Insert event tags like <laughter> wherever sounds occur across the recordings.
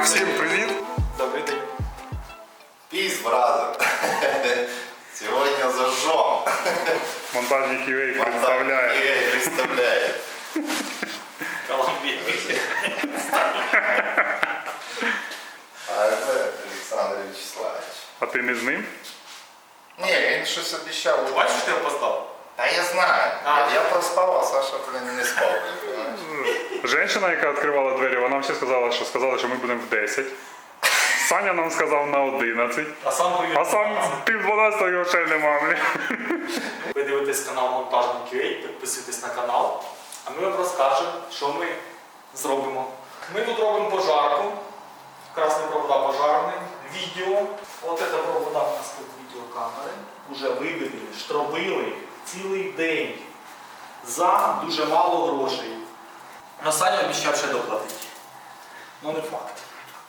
Так, всім привіт. Добрий день. Пись, бразер. <laughs> Сегодня зажжем. Монтажник UA представляє. Ей, представляет. Коломбій. А это Александр Вячеславович. А ти не з ним? Не, він щось обіцяв. Бачиш, ти опоздав? Та я знаю. А. Я, я проспав, а Саша, блин, не спав, блин, понимаешь? Женщина, яка відкривала двері, вона всі сказала, що сказала, що ми будемо в 10. Саня нам сказав на 11. А сам привіт. А сам пів 12 його ще нема. блін. Ви дивитесь канал Монтажник UA, підписуйтесь на канал, а ми вам розкажемо, що ми зробимо. Ми тут робимо пожарку. Красний провода пожарний, відео. От це провода у нас тут відеокамери. Уже виведені, штробили цілий день за дуже мало грошей. Но Саня обіцяв ще доплатити. Ну не факт.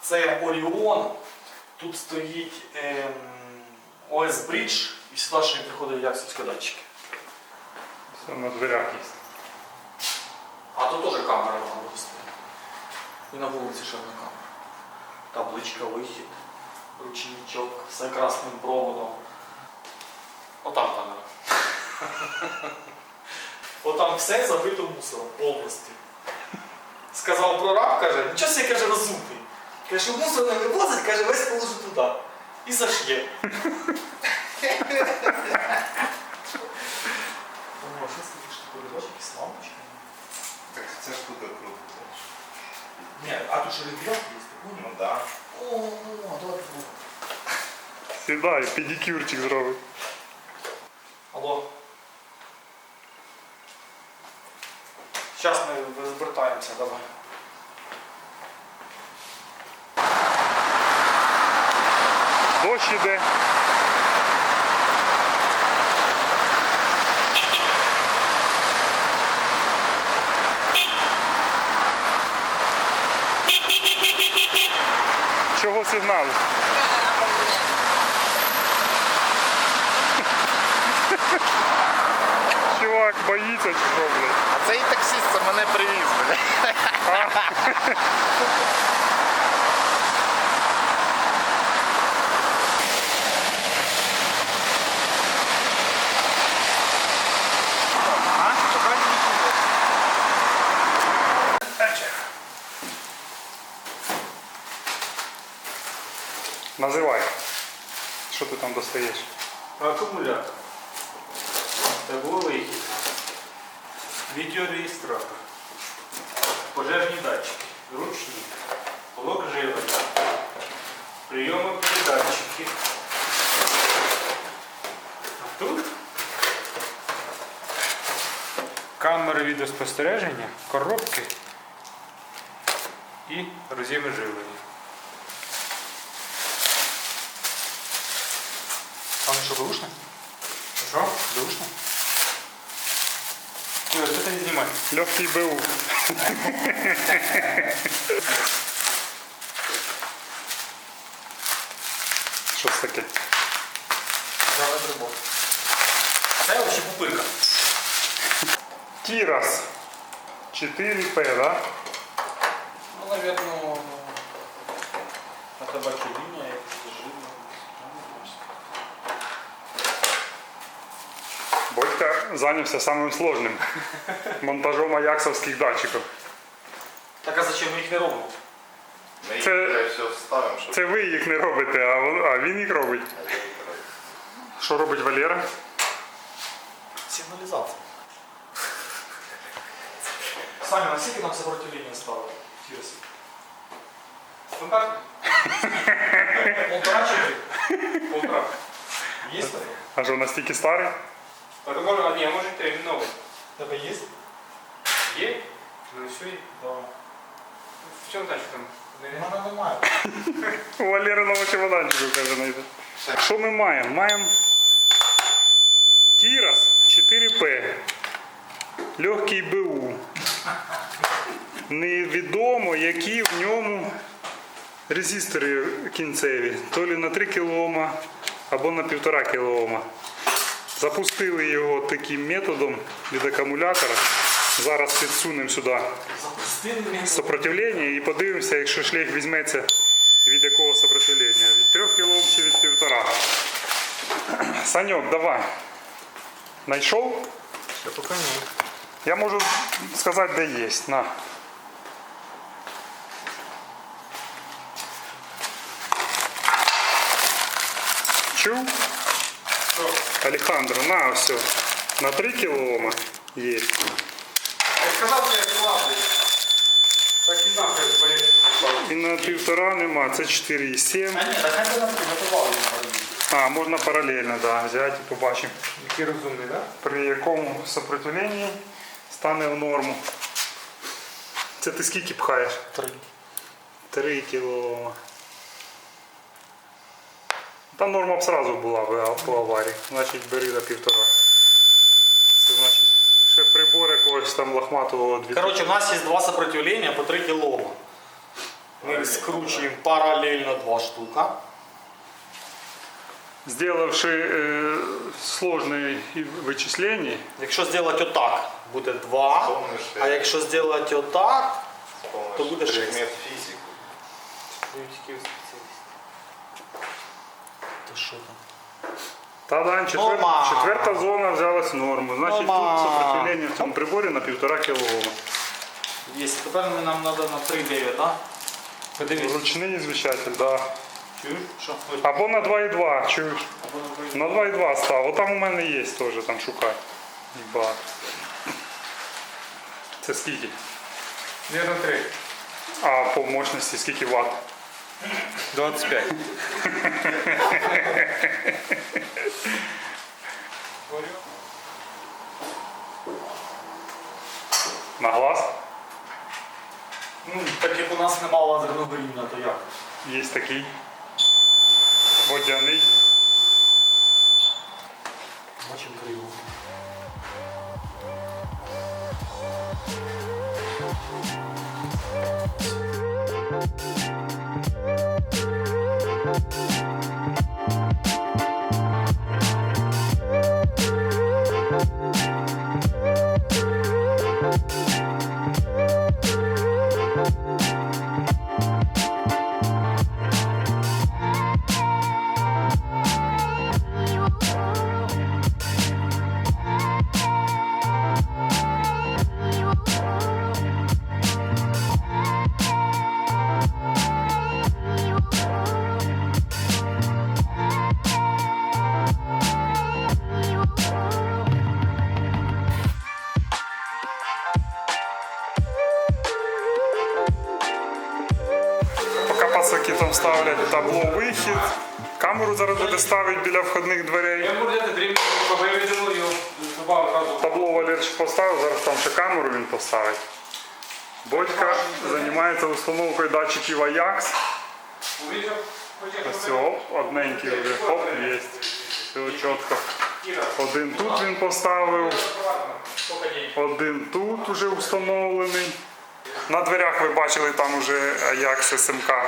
Це Оріон. Тут стоїть ем, ОС Брідж і сюди ще приходять яксівські датчики. Все на дверях є. А тут теж камера може бути стоїть. І на вулиці ще одна камера. Табличка вихід, ручничок, все красним проводом. Отам камера. <laughs> Отам все забито мусором повністю. Сказав прораб, каже, нічого себе каже розумний. Каже, що мусор не вивозить, каже, весь положу туди. І зашє. О, що це таке коридорчик з лампочками? Так це ж тут круто. Ні, а тут ще регулятор є, ти Ну понял? да. О, давай попробуем. Сідай, педикюрчик зробить. Алло. Зараз ми звертаємося, давай. Дощ іде. Чого сигнал? Чувак боїться чи що, блядь? А цей таксист це мене привіз, блин. Називай. Що ти там достаєш? Акумулятор. Тепловий вихід. Відеореєстратор. Пожежні датчики. Ручні. Блок живлення. Прийоми передатчики. А тут камери відеоспостереження, коробки і роз'єми живлення. А ну що, бэушно? Ой, це не знімай. Легкий БУ. Що це таке? Давай прибор. Це вообще пупирка. Тірас. 4П, да? Ну, наверное, это бакелиния, Бодька зайнявся самим сложним. Монтажом аяксовських датчиків. Так а зачем ми їх не робимо? Ми їх Це- блядь, все вставимо, щоб... Це ви їх не робите, а, вон- а він їх робить. Що робить Валера? Сигнализация. Саня, наскільки нам сопротивление стало? Тирс. Стандарт? Полтора четыре? Полтора. Есть такое? А що настільки старий? Это можно, не, может и новый. Такое есть? Е? Ну все, Да. в чем значит там? Немає. У Валериного чемоданчику, каже, знайде. Що ми маємо? Маємо Тірас 4П. Легкий БУ. Невідомо, які в ньому резистори кінцеві. То лі на 3 кОм або на 1,5 кОм. Запустили його таким методом від акумулятора. Зараз підсунемо сюди Запусти мені. сопротивлення і подивимося, якщо шлейф візьметься від якого сопротивлення. Від 3 кг чи від 1,5. Саньок, давай. Найшов? Ще поки ні. Я можу сказати, де є. На. Чув? Алехандро, на все. На 3 кілома є. Я сказав, що я слабий. Так і що я болів. І на півтора нема, це 4,7. А ні, так хай би нам підготували. А, можна паралельно, да, взяти і побачимо, Який розумний, так? при якому сопротивленні стане в норму. Це ти скільки пхаєш? Три. 3 кіло. Та норма б сразу була по аварії, значить бери до півтора. Це значить ще прибори когось там лохматого дві. Коротше, у нас є два сопротивлення по 3 кілома. Ми скручуємо паралельно два штука. Сделавши е, сложні вичислення. Якщо зробити отак, буде 2. А якщо зробити отак, то буде 6. то що там? Та да, четвер... Норма. четверта зона взялась в норму. Значить Норма. тут сопротивлення в цьому приборі на півтора кілома. Є. Тепер нам треба на 3,9, так? Подивись. Ручний звичатель, да. Чуєш? Що? Ось. Або на 2,2, чуєш? Або на 2,9. На 2,2 став. Отам у мене є теж, там шукай. Їх багато. Це скільки? Де на три? А по мощності скільки ватт? 25. На глаз? Ну, так як у нас немає лазерного рівня, то як? Є такий. Водяний. Бачимо криво. Поки біля входних дверей. Я буду дрібну, бо я його добавив. Табло Валерчик поставив, зараз там ще камеру він поставить. Бодька займається установкою датчиків Все, оп, одненький вже, хоп, є. Все чітко. Один тут він поставив, один тут вже встановлений. На дверях ви бачили, там вже Ajax SMK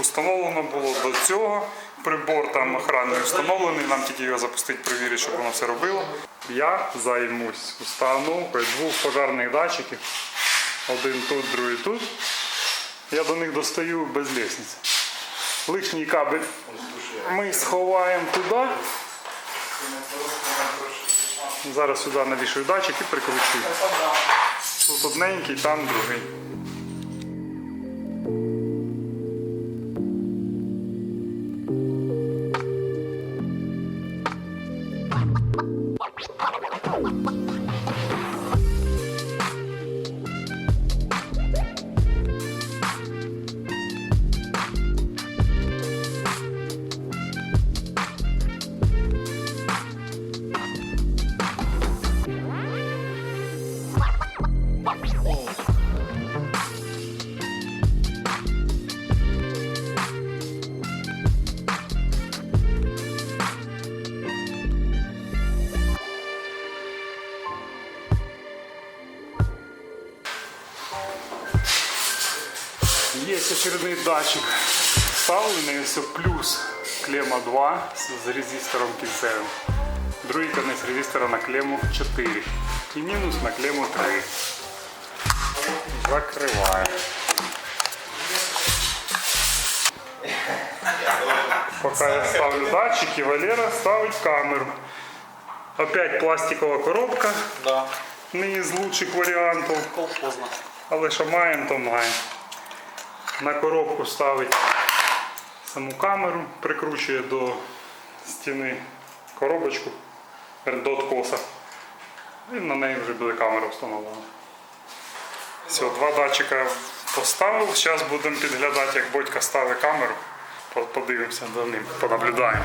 установлено було до цього. Прибор там охранний встановлений, нам тільки його запустити, перевірити, щоб воно все робило. Я займусь установкою двох пожарних датчиків. Один тут, другий тут. Я до них достаю без лісниці. Лишній кабель ми сховаємо туди. Зараз сюди навішую датчик і прикручую. Тут одненький, там другий. Вставлений, плюс клемма 2 з- з резистором кінцевим. Другий конець резистора на клему 4 і мінус на клему 3. Закриваю. Поки я ставлю датчики, Валера ставить камеру. Опять пластикова коробка. Да. Не із лучших варіантів. Колхозна. Але що маємо, то маємо. На коробку ставить саму камеру, прикручує до стіни коробочку до откоса. І на неї вже буде камера встановлена. Все, два датчика поставив. Зараз будемо підглядати, як Бодька ставить камеру. Подивимося за ним, понаблюдаємо.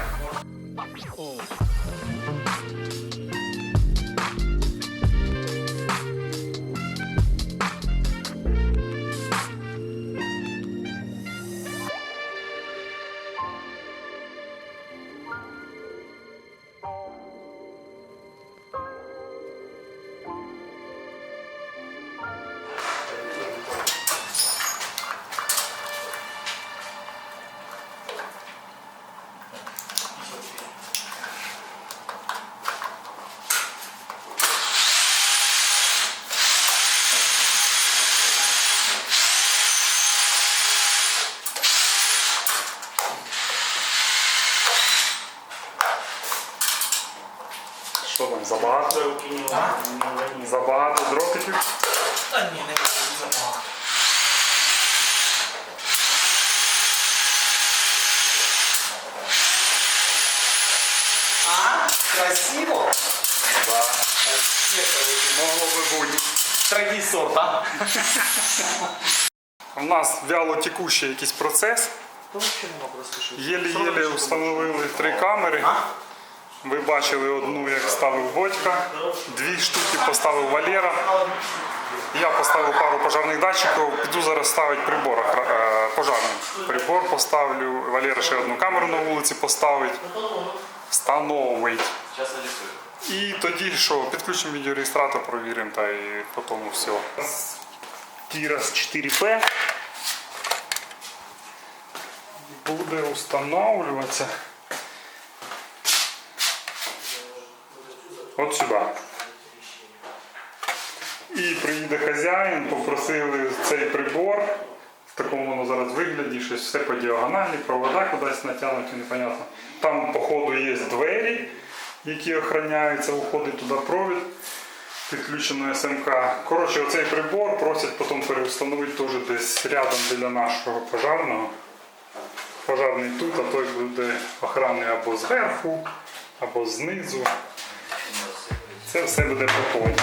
Забагато? Забагато дротиків? Та ні, не забагато. А? Красиво? Да. Могло би бути. Дорогий сорт, а? У нас вяло текущий якийсь процес. Єлі-єлі встановили три камери. А? Ви бачили одну, як ставив Бодька, дві штуки поставив Валера. Я поставив пару пожарних датчиків, піду зараз ставити прибор е, пожарний. Прибор поставлю, Валера ще одну камеру на вулиці поставить, встановить. І тоді що, підключимо відеореєстратор, провіримо та і потім все. Тірас 4P буде встановлюватися от сюди. І приїде хазяїн, попросили цей прибор. В такому воно зараз вигляді, щось все по діагоналі, провода кудись натягнуті, непонятно. Там, по ходу, є двері, які охороняються, уходить туди провід, підключено СМК. Коротше, оцей прибор просять потім переустановити теж десь рядом біля нашого пожарного. Пожарний тут, а той буде охранний або зверху, або знизу. Це все буде потім.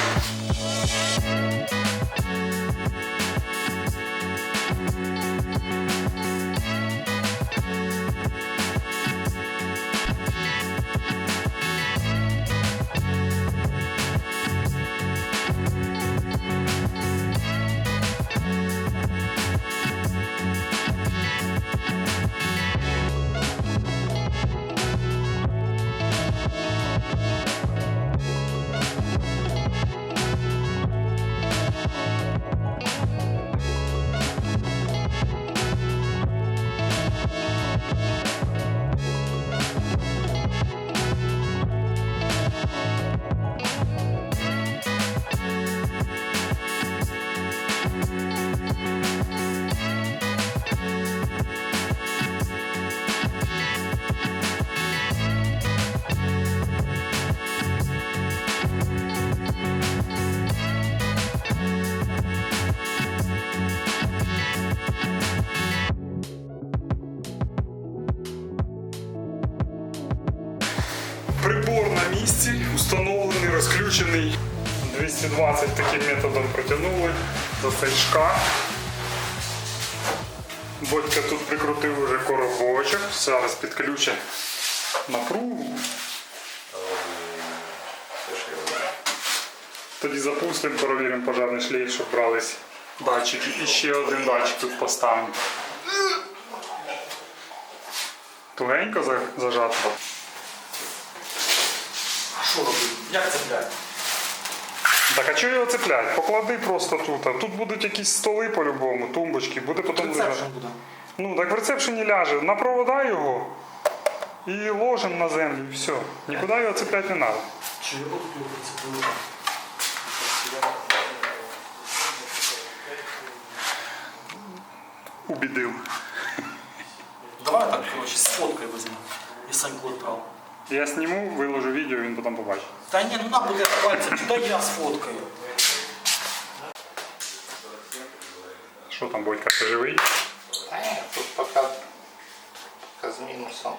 Розключений. 220 таким методом протягнули до фейшка. Бодька тут прикрутив уже коробочок, зараз підключить напругу. Тоді запустимо, перевіримо пожарний шлейф, щоб брались датчики. І ще один датчик тут поставимо. Тугенько зажато. А що робити? Як це блядь? Так а чого його цеплять? Поклади просто тут. А тут будуть якісь столи по-любому, тумбочки, буде потім лежати. Буде. Ну так в рецепшені ляже. На провода його і ложимо на землю, і все. Нікуди його цепляти не треба. Чи буду тут це убедил. Давай так, коротше, з фоткою візьму. І Саньку відправ. Я сниму, выложу видео, він потім побачить. Та ні, ну на буде пальцем, туди я сфоткаю. Що там, Бодька, ти живий? Е, Тут поки, поки з мінусом.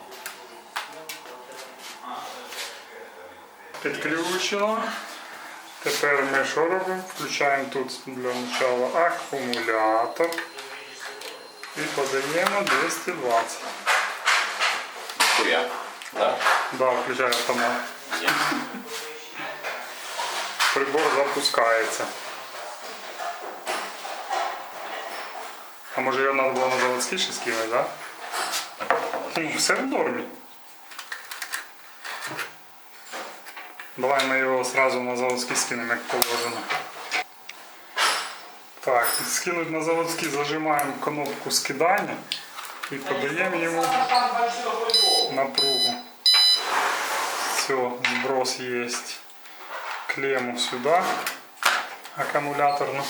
Підключено. Тепер ми що робимо? Включаємо тут для начала акумулятор і подаємо 220. Хуя. Да? Да, включаю автомат. Прибор запускається. А може його треба було на заводський ще скинути? Да? Ну, все в нормі. Давай ми його сразу на заводський скинемо, як положено. Так, скинуть на заводський, зажимаємо кнопку скидання і подаємо йому напругу. все, сброс есть клемму сюда аккумуляторную.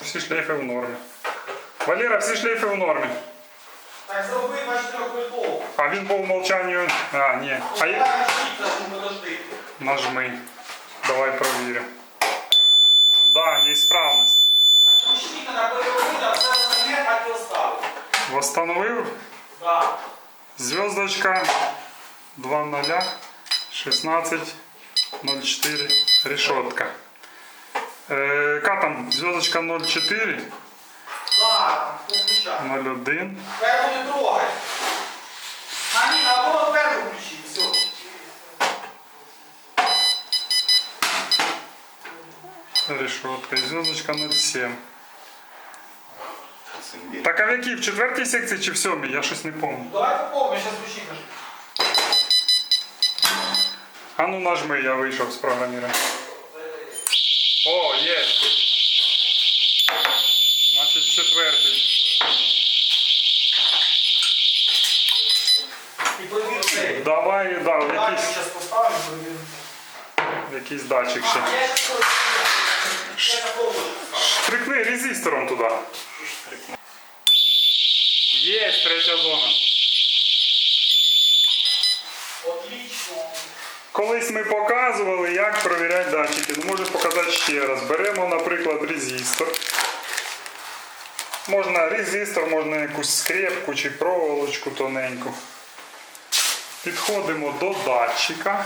Все шлейфы в норме. Валера, все шлейфы в норме. Так зроби ваш трьохвольтовий. А він по умолчанию... А, не. А я... Нажми. Давай проверим. Да, неисправность. Восстановил? Да. Звездочка 2 0. 16.04 решетка. Э, яка там? Звездочка 0.4 Так, включай. 0.1 Перву не трогай. А ні, наоборот перву включи, все. решетка. Звездочка 0.7. Так а в якій? В четвертій секції чи в сьомій? Я щось не пам'ятаю. Давай сейчас ручник нажми. А ну нажми, я вийшов з програміра. О, є. Значить четвертий. І провір. Давай, да, якийсь, якийсь датчик ще. Штрикни резистором туди. Є третя зона. Отлично. Колись ми показували, як перевіряти датчики. Ну, можу показати ще раз. Беремо, наприклад, резистор. Можна резистор, можна якусь скрепку чи проволочку тоненьку. Підходимо до датчика.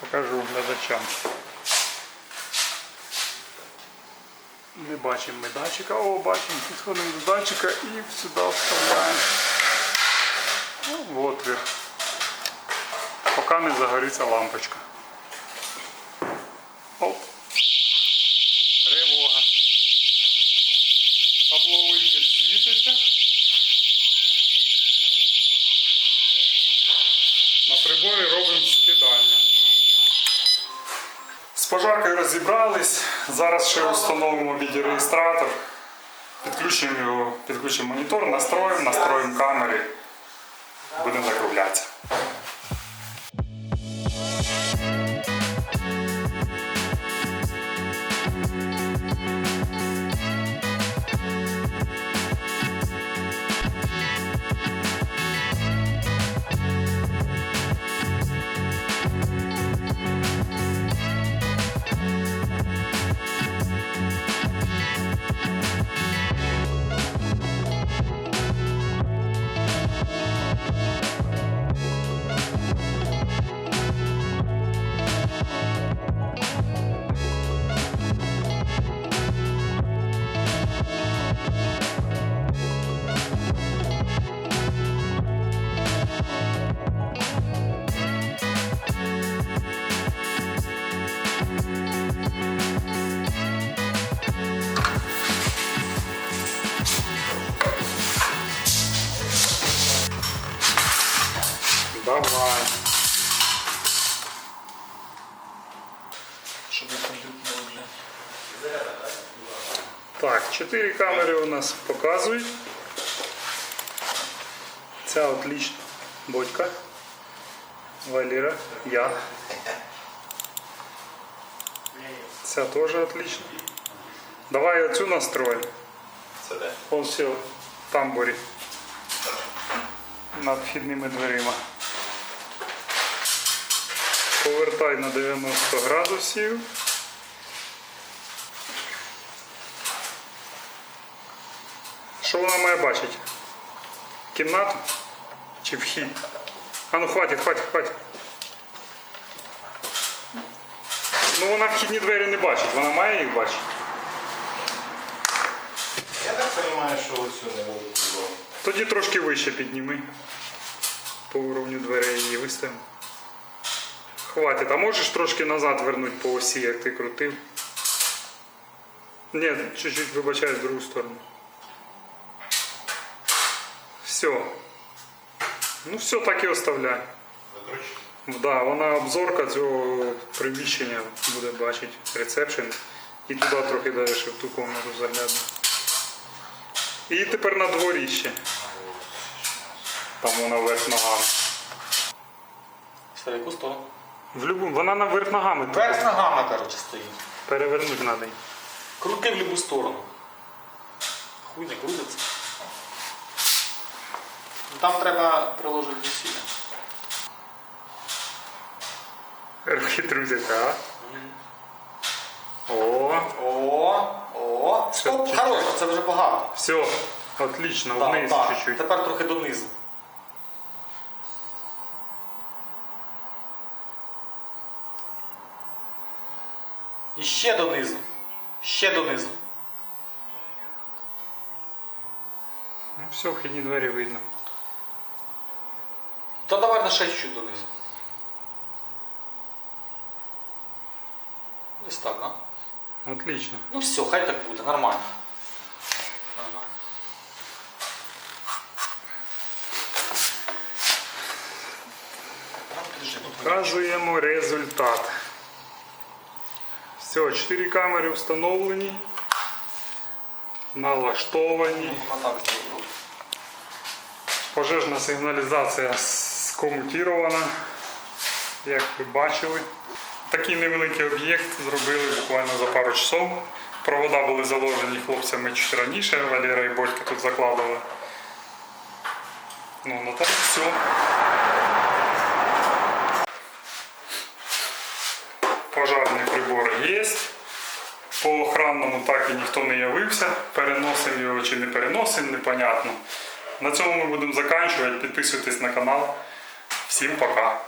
Покажу глядачам. Не бачимо ми датчика. О, бачимо, підходимо до датчика і сюди вставляємо. Ну, в отвір. Поки не загориться лампочка. Оп. Тривога. Табловий світиться. На приборі робимо скидання. З пожаркою розібрались. Зараз ще встановимо відеореєстратор. Підключимо його, підключимо монітор, настроїмо, настроїмо камери. Будемо закруглятися. Чотири камери у нас показують. Ця отлично. Бодька. Валера. Я. Ця теж отлично. Давай оцю настроїмо. Ось все, в тамбурі. Над вхідними дверима. Повертай на 90 градусів. Що вона має бачити? Кімнату? Чи вхід? А ну хватить, хватить, хватить. Ну вона вхідні двері не бачить, вона має їх бачити. Я так розумію, що оцю не було. Тоді трошки вище підніми. По уровню дверей її виставимо. Хватить. А можеш трошки назад вернути по осі, як ти крутив? Ні, чуть-чуть вибачай в другу сторону. Все. Ну все, так і оставляй. Да, вона обзорка цього приміщення буде бачити ресепшн. І туди трохи далі ще в ту комнату заглядно. І тепер на дворі ще. Там вона вверх ногами. Яку сторону? В любу, вона на верх ногами. тут. Верх ногами, коротше, стоїть. Перевернути треба. її. Крути в любу сторону. Хуй не крутиться. Там треба приложити зусилля. Руки трусяться, а? О, О, о. Стоп, чуть-чуть. хорош, це вже багато. все, отлично, Так, вниз так. чуть-чуть. Тепер трохи донизу. І ще донизу. Ще донизу. Ну, все, вхідні двері видно. То давай на ще чуть донизу. Десь так, да? Отлично. Ну все, хай так буде, нормально. Ага. Там підожди, тут Показуємо результат. Все, 4 камери встановлені. Налаштовані. Отак зроблю. Пожежна сигналізація скомутірована, як ви бачили. Такий невеликий об'єкт зробили буквально за пару часов. Провода були заложені хлопцями чуть раніше, Валера і Бодька тут закладували. Ну, на так все. Пожарний прибор є. По охранному так і ніхто не явився. Переносимо його чи не переносимо, непонятно. На цьому ми будемо закінчувати. Підписуйтесь на канал. Всім пока.